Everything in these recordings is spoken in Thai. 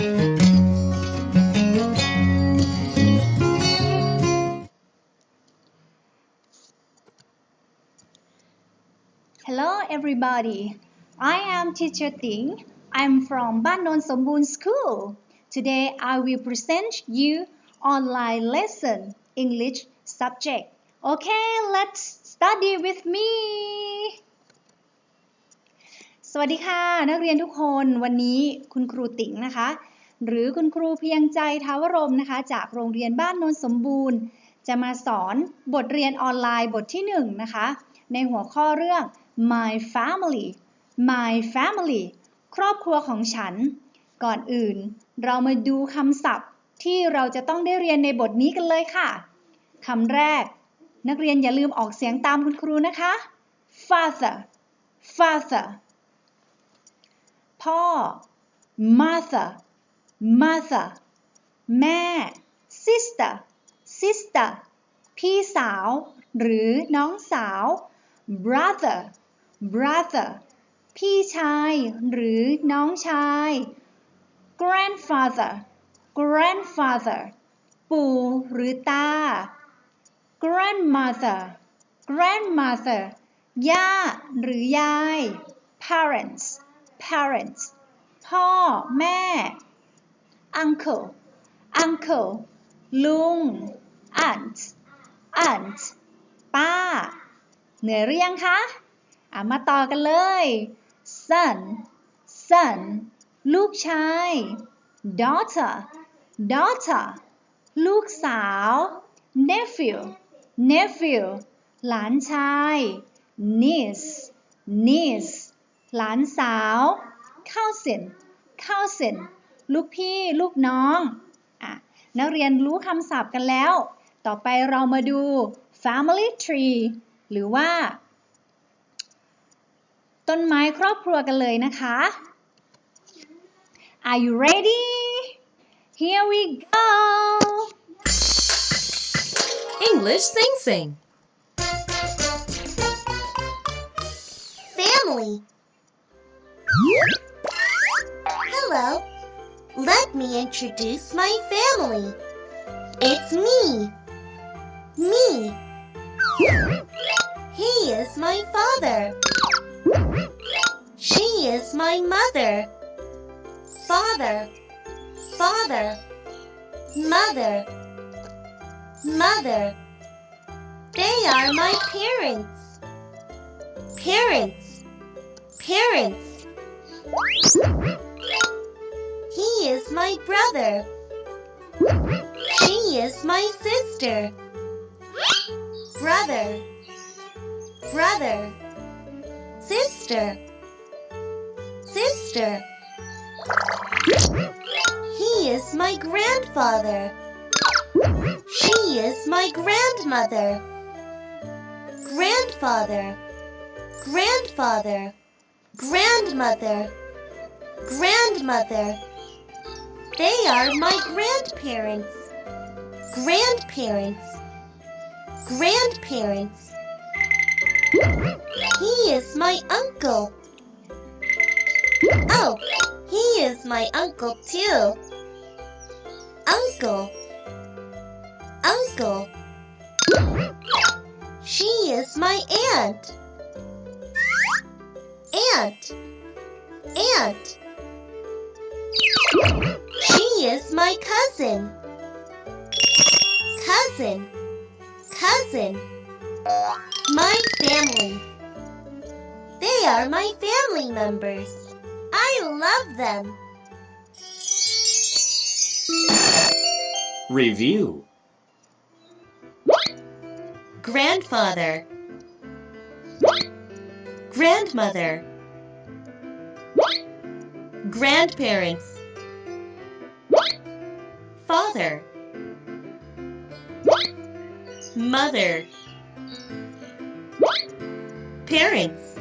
Hello everybody I am teacher Ting I'm from Ban Non Sombun School Today I will present you online lesson English subject Okay let's study with me สวัสดีค่ะ นักเรียนทุกคนวันนี้คุณครูติ๋งนะคะ หรือคุณครูเพียงใจทาวรมนะคะ จากโรงเรียนบ้านนนสมบูรณ์ จะมาสอนบทเรียนออนไลน์บทที่ 1 นะคะ ในหัวข้อเรื่อง my family my family ครอบครัวของฉัน ก่อนอื่น เรามาดูคำศัพท์ที่เราจะต้องได้เรียนในบทนี้กันเลยค่ะคำแรก นักเรียนอย่าลืมออกเสียงตามคุณครูนะคะ father father พ่อ mother mother แม่ sister sister พี่สาว หรือน้องสาว brother brother พี่ชาย หรือน้องชาย grandfather grandfather ปู่หรือตา grandmother grandmother ย่า หรือยาย parents parents พ่อ แม่ uncle uncle ลุง aunt aunt ป้า เหนื่อยหรือยังคะอะมาต่อกันเลย son son ลูกชาย daughter daughter ลูกสาว nephew nephew หลานชาย niece niece หลานสาว cousin cousin ลูกพี่ลูกน้องอะนักเรียนรู้คำศัพท์กันแล้ว ต่อไปเรามาดู family tree หรือว่า ต้นไม้ครอบครัวกันเลยนะคะ Are you ready? Here we go! English Sing Sing. Family. Hello. Let me introduce my family. It's me. Me. He is my father. She is my mother. Father. Father. Mother. Mother. They are my parents. Parents. Parents. He is my brother. She is my sister. Brother. Brother. Sister. Sister. He is my grandfather. She is my grandmother. Grandfather. Grandfather. Grandmother. Grandmother. They are my grandparents. Grandparents. Grandparents. He is my uncle. Oh, he is my uncle too. Uncle. Uncle. She is my aunt. Aunt. Aunt. Cousin. Cousin. Cousin. My family. They are my family members. I love them. Review. Grandfather. Grandmother. Grandparents. Father. Mother. Parents.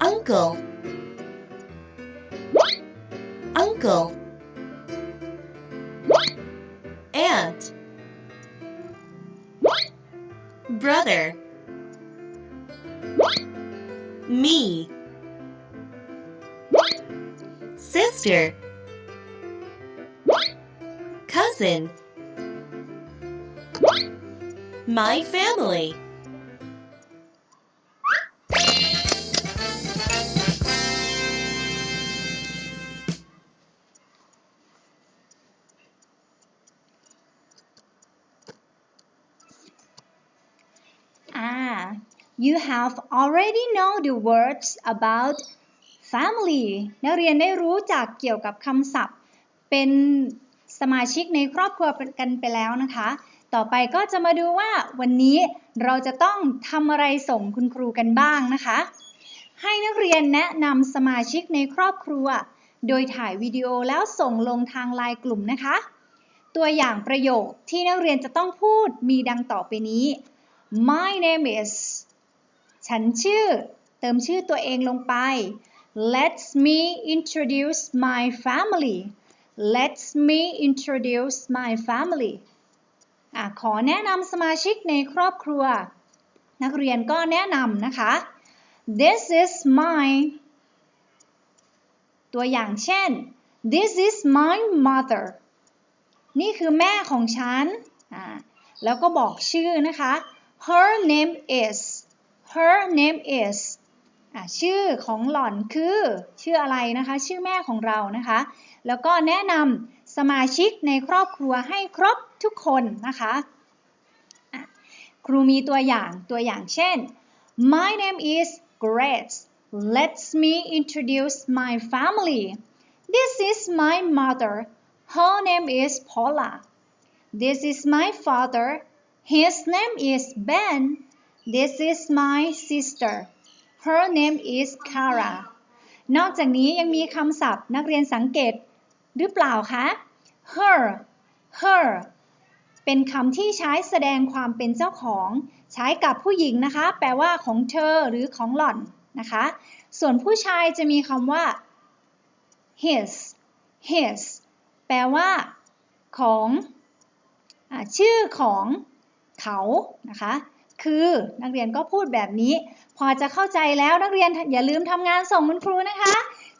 Uncle. Uncle. Aunt. Brother. Me. sister cousin my family Ah, you have already know the words about family นักเรียนได้รู้จักเกี่ยวกับคำศัพท์ เป็น สมาชิกในครอบครัวกันไปแล้วนะคะ ต่อไปก็จะมาดูว่าวันนี้เราจะต้องทำอะไรส่งคุณครูกันบ้างนะคะ ให้นักเรียนแนะนำสมาชิกในครอบครัว โดยถ่ายวิดีโอแล้วส่งลงทางไลน์กลุ่มนะคะ ตัวอย่างประโยคที่นักเรียนจะต้องพูดมีดังต่อไปนี้ My name is ฉันชื่อ เติมชื่อตัวเองลงไป Let me introduce my family Let me introduce my family อะขอแนะนำสมาชิกในครอบครัว นักเรียนก็แนะนำนะคะ This is my ตัวอย่างเช่น This is my mother นี่คือแม่ของฉัน แล้วก็บอกชื่อนะคะ Her name is Her name is ชื่อของหล่อนคือ ชื่ออะไรนะคะ ชื่อแม่ของเรานะคะ แล้วก็แนะนำสมาชิกในครอบครัวให้ครบทุกคนนะคะ ครูมีตัวอย่างตัวอย่างเช่น My name is Grace Let me introduce my family This is my mother Her name is Paula This is my father His name is Ben This is my sister Her name is Kara นอกจากนี้ยังมีคำศัพท์นักเรียนสังเกต หรือเปล่าคะ her her เป็นคำที่ใช้แสดงความเป็นเจ้าของ ใช้กับผู้หญิงนะคะ แปลว่าของเธอหรือของหล่อนนะคะ ส่วนผู้ชายจะมีคำว่า his his แปลว่า ของอชื่อของเขานะคะ คือนักเรียนก็พูดแบบนี้ พอจะเข้าใจแล้วนักเรียนอย่าลืมทำงานส่งคุณครูนะคะ